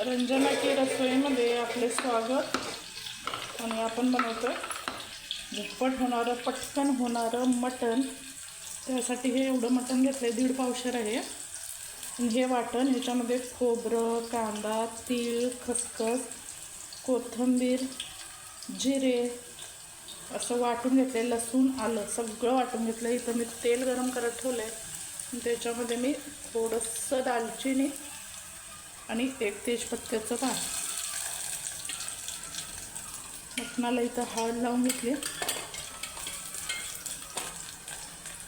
रंजना की रसोईमध्ये आपले स्वागत. आणि आपण बनवतो झटपट होणारं पटकन होणारं मटण. त्यासाठी हे एवढं मटण घेतलं आहे दीड पावशर आहे. आणि हे वाटण ह्याच्यामध्ये खोबरं कांदा तीळ खसखस कोथिंबीर जिरे असं वाटून घेतलं आहे लसूण आलं सगळं वाटून घेतलं आहे इथं मी तेल गरम करत ठेवलं आहे त्याच्यामध्ये मी थोडंसं दालचिनी आणि एक तेजपत्त्याचं पान. मटणाला इथं हळद लावून घेतली.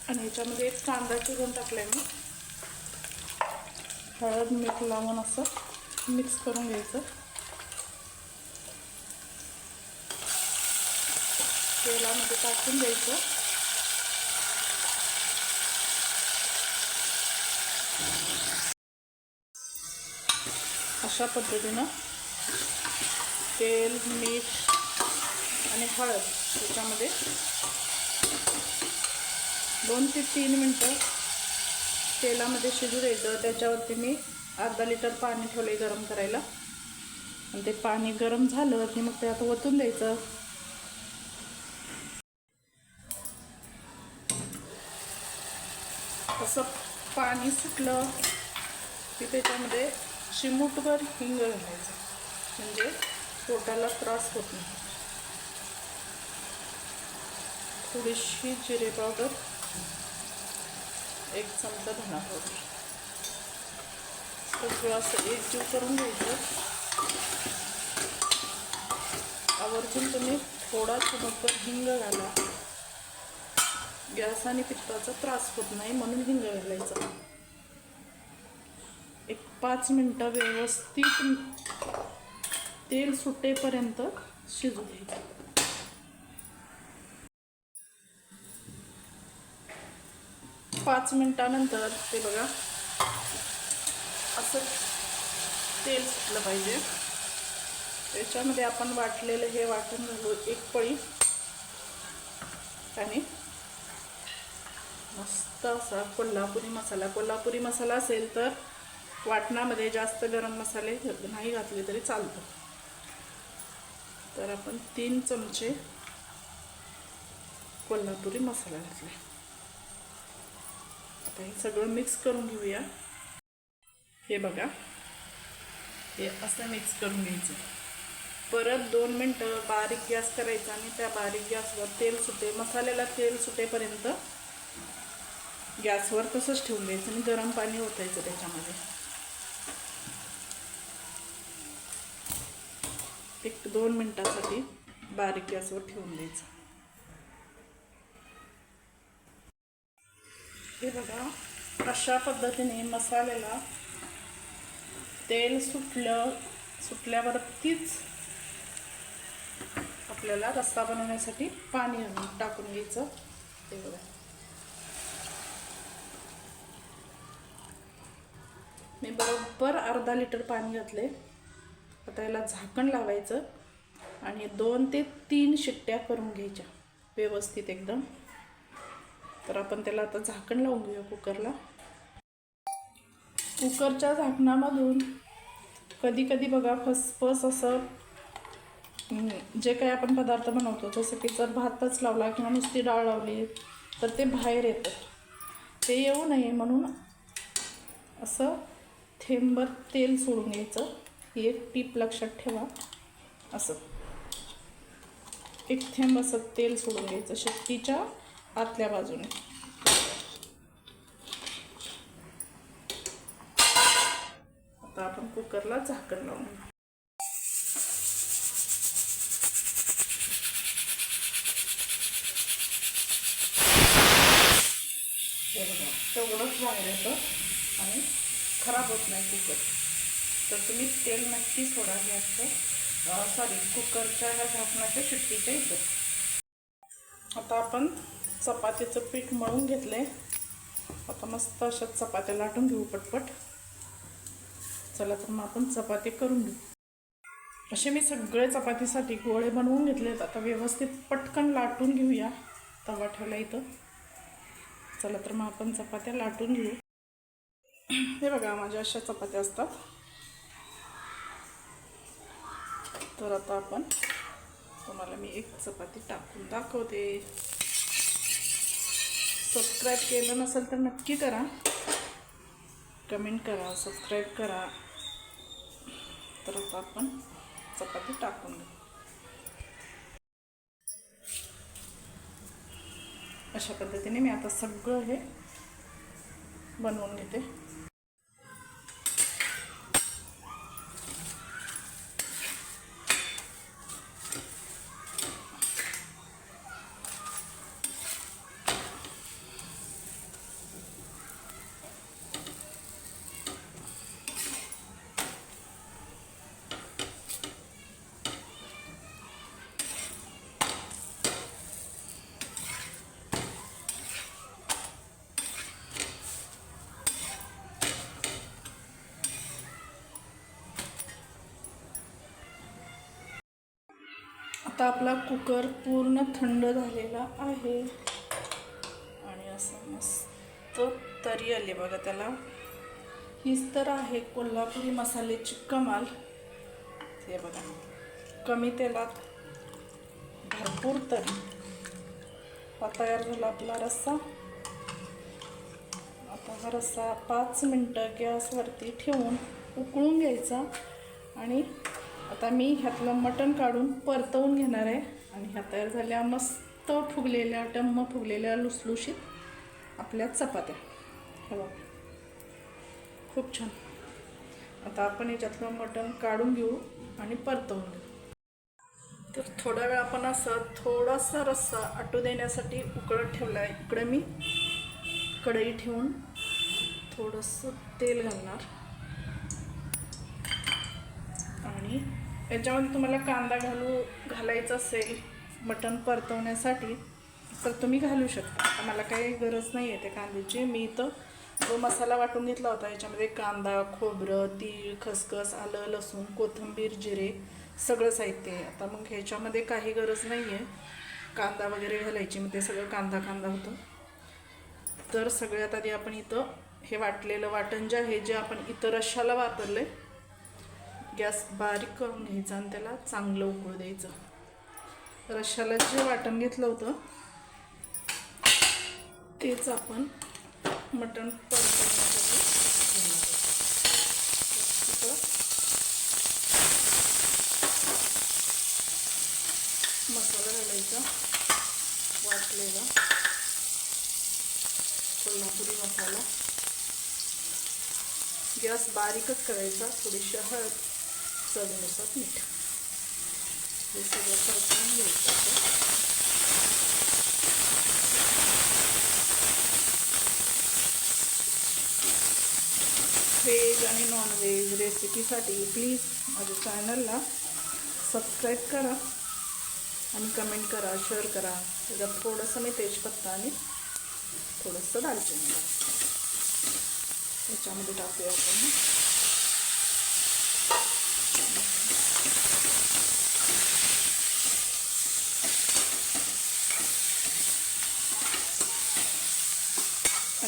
आणि याच्यामध्ये एक कांदा चिरून टाकलाय मी. हळद मीठ लावून असं मिक्स करून घ्यायचं. तेलामध्ये टाकून द्यायचं अशा पद्धतीनं तेल मीठ आणि हळद त्याच्यामध्ये दोन ते तीन मिनटं तेलामध्ये शिजू द्यायचं. त्याच्यावरती मी अर्धा लिटर पाणी ठेवले गरम करायला. आणि ते पाणी गरम झालं की मग ते आता ओतून द्यायचं. असं पाणी सुटलं की त्याच्यामध्ये चिमूटभर हिंग घालायचं. म्हणजे पोटाला त्रास होत नाही. थोडीशी जिरे पावडर एक चमचा धना पावडर. सगळं असं एकजीव करून घ्यायचं. आवर्जून तुम्ही थोडा चिमूटभर हिंग घाला. गॅस आणि पित्ताचा त्रास होत नाही म्हणून हिंग घालायचा. एक पाच मिनटं व्यवस्थित तेल सुटेपर्यंत शिजू द्यायचं. पाच मिनटानंतर ते बघा असं तेल सुटलं पाहिजे. त्याच्यामध्ये आपण वाटलेलं हे वाटून घालू एक पळी. आणि मस्त असा कोल्हापुरी मसाला. कोल्हापुरी मसाला असेल तर वाटणामध्ये जास्त गरम मसाले नाही घातले तरी चालतं. तर आपण तीन चमचे कोल्हापुरी मसाला घातले. आता हे सगळं मिक्स करून घेऊया. हे बघा. हे असं मिक्स करून घ्यायचं. परत दोन मिनटं बारीक गॅस करायचा आणि त्या बारीक गॅसवर तेल सुटे मसाल्याला तेल सुटेपर्यंत गॅसवर तसंच ठेवून द्यायचं आणि गरम पाणी ओतायचं त्याच्यामध्ये. एक दोन मिनटासाठी बारीक गॅसवर ठेवून द्यायचं. हे बघा अशा पद्धतीने मसाल्याला तेल सुटलं सुटल्यावरतीच आपल्याला रस्ता बनवण्यासाठी पाणी टाकून घ्यायचं. ते बघा. मी बरोबर अर्धा लिटर पाणी घातले आता याला झाकण लावायचं आणि दोन ते तीन शिट्ट्या करून घ्यायच्या व्यवस्थित एकदम. तर आपण त्याला आता झाकण लावून घेऊया कुकरला. कुकरच्या झाकणामधून कधी कधी बघा फसफस असं जे काही आपण पदार्थ बनवतो जसं की जर भातच लावला किंवा नुसती डाळ लावली तर ते बाहेर येतं. ते येऊ नये म्हणून असं थेंबर तेल सोडून घ्यायचं. ही एक टीप लक्षात ठेवा. असं. एक थेंब असं तेल सोडून घ्यायचं. शेपटीच्या आतल्या बाजूने. आता आपण कुकरला झाकण लावून तेवढंच बाहेर आणि खराब होत नाही कुकर. तर तुम्ही तेल नक्की सोडा गॅसचं सॉरी कुकरच्या ह्या झाकणाच्या शिट्टीच्या इथं. आता आपण चपातीचं पीठ मळून घेतलंय. आता मस्त अशा चपात्या लाटून घेऊ पटपट. चला तर मग आपण चपाती करून घेऊ. असे मी सगळे चपातीसाठी गोळे बनवून घेतलेत. आता व्यवस्थित पटकन लाटून घेऊया. तवा ठेवला इथं. चला तर मग आपण चपात्या लाटून घेऊ. हे बघा माझ्या अशा चपात्या असतात. तर आता आपण तुम्हाला मी एक चपाती टाकून दाखवते. सबस्क्राईब केलं नसेल तर नक्की करा. कमेंट करा सबस्क्राईब करा. तर आता आपण चपाती टाकून घेऊ. अशा पद्धतीने मी आता सगळं हे बनवून घेते. आता आपला कुकर पूर्ण थंड झालेला आहे. आणि असं मस्त तरी आली बघा त्याला. हीच तर आहे कोल्हापुरी मसाल्याची कमाल. हे बघा कमी तेलात भरपूर तरी. हा तयार झाला आपला रस्सा. आता हा रस्सा पाच मिनटं गॅसवरती ठेवून उकळून घ्यायचा आणि आता मी ह्यातलं मटण काढून परतवून घेणार आहे. आणि ह्या तयार झाल्या मस्त फुगलेल्या टम्म फुगलेल्या लुसलुशीत आपल्या चपात्या. हे बघ. खूप छान. आता आपण याच्यातलं मटण काढून घेऊ आणि परतवून घेऊ. तर थोडा वेळ आपण असं थोडासा रस्सा आटू देण्यासाठी उकळत ठेवला आहे इकडे मी कढई ठेवून थोडंसं तेल घालणार. आणि याच्यामध्ये तुम्हाला कांदा घालू घालायचा असेल मटण परतवण्यासाठी तर तुम्ही घालू शकता. मला काही गरज नाही आहे त्या कांद्याची. मी इथं जो मसाला वाटून घेतला होता याच्यामध्ये कांदा खोबरं तीळ खसखस आलं लसूण कोथिंबीर जिरे सगळं साहित्य आहे. आता मग ह्याच्यामध्ये काही गरज नाही आहे. कांदा वगैरे घालायची मग ते सगळं कांदा कांदा होतं. तर सगळ्यात आधी आपण इथं हे वाटलेलं वाटण जे आहे जे आपण इतर रश्शाला वापरलं आहे गॅस बारीक करून घ्यायचा आणि त्याला चांगलं उकळू द्यायचं. रश्शाला जे वाटण घेतलं होतं तेच आपण मटण परतवण्यासाठी मसाला घालायचा वाटलेला कोल्हापुरी मसाला. गॅस बारीकच करायचा थोडीशी हळद चवीनुसार मीठ. हे सगळं परतून घ्यायचं व्हेज आणि नॉनव्हेज रेसिपीसाठी प्लीज माझ्या चॅनलला सबस्क्राईब करा आणि कमेंट करा शेअर करा. त्याच्यात थोडंसं मी तेजपत्ता आणि थोडंसं दालचिनी याच्यामध्ये टाकूया आपण.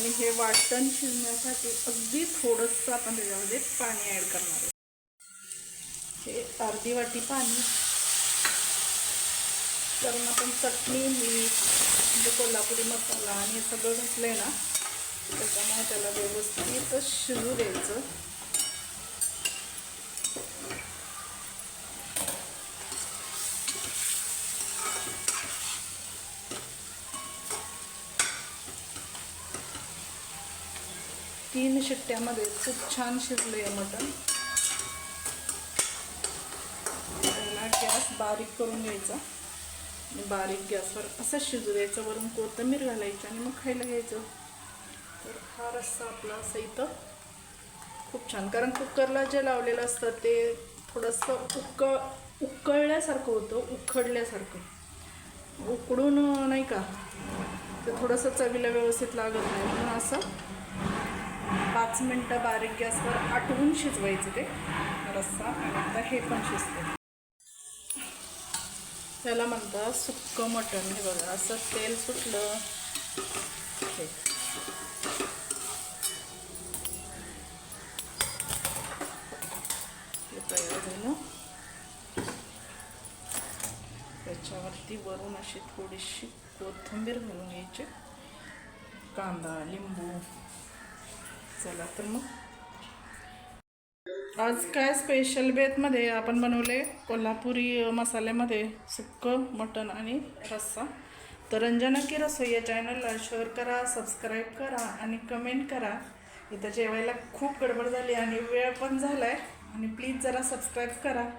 आणि हे वाटण शिजण्यासाठी अगदी थोडंसं आपण त्याच्यामध्ये पाणी ॲड करणार आहे. हे अर्धी वाटी पाणी. कारण आपण चटणी मीठ म्हणजे कोल्हापुरी मसाला आणि हे सगळं घातलं आहे ना त्याच्यामुळे त्याला व्यवस्थित शिजू द्यायचं तीन शिट्ट्यामध्ये खूप छान शिजलं आहे मटण. गॅस बारीक करून घ्यायचा. आणि बारीक गॅसवर असं शिजू द्यायचं वरून कोथिंबीर घालायची आणि मग खायला घ्यायचं. तर हा रस्सा आपला असं इथं खूप छान. कारण कुकरला जे लावलेलं असतं ते थोडंसं उक उकळल्यासारखं होतं उखडल्यासारखं. उकडून नाही का ते थोडंसं चवीला व्यवस्थित लागत नाही. म्हणून असं पाच मिनटं बारीक गॅसवर आटवून शिजवायचं ते रस्सा आणि आता हे पण शिजते. त्याला म्हणतात सुक्कं मटण. हे बघा असं तेल सुटलं. हे. तयार झालं. त्याच्यावरती वरून अशी थोडीशी कोथिंबीर घालून घ्यायची. कांदा लिंबू चला तर मग. आज काय स्पेशल बेतमध्ये आपण बनवले? कोल्हापुरी मसाल्यामध्ये सुक्कं मटण आणि रस्सा. तर रंजना की रसोई या चॅनलला शेअर करा सबस्क्राईब करा आणि कमेंट करा. इथं जेवायला खूप गडबड झाली आणि वेळ पण झाला आहे आणि प्लीज जरा सबस्क्राईब करा.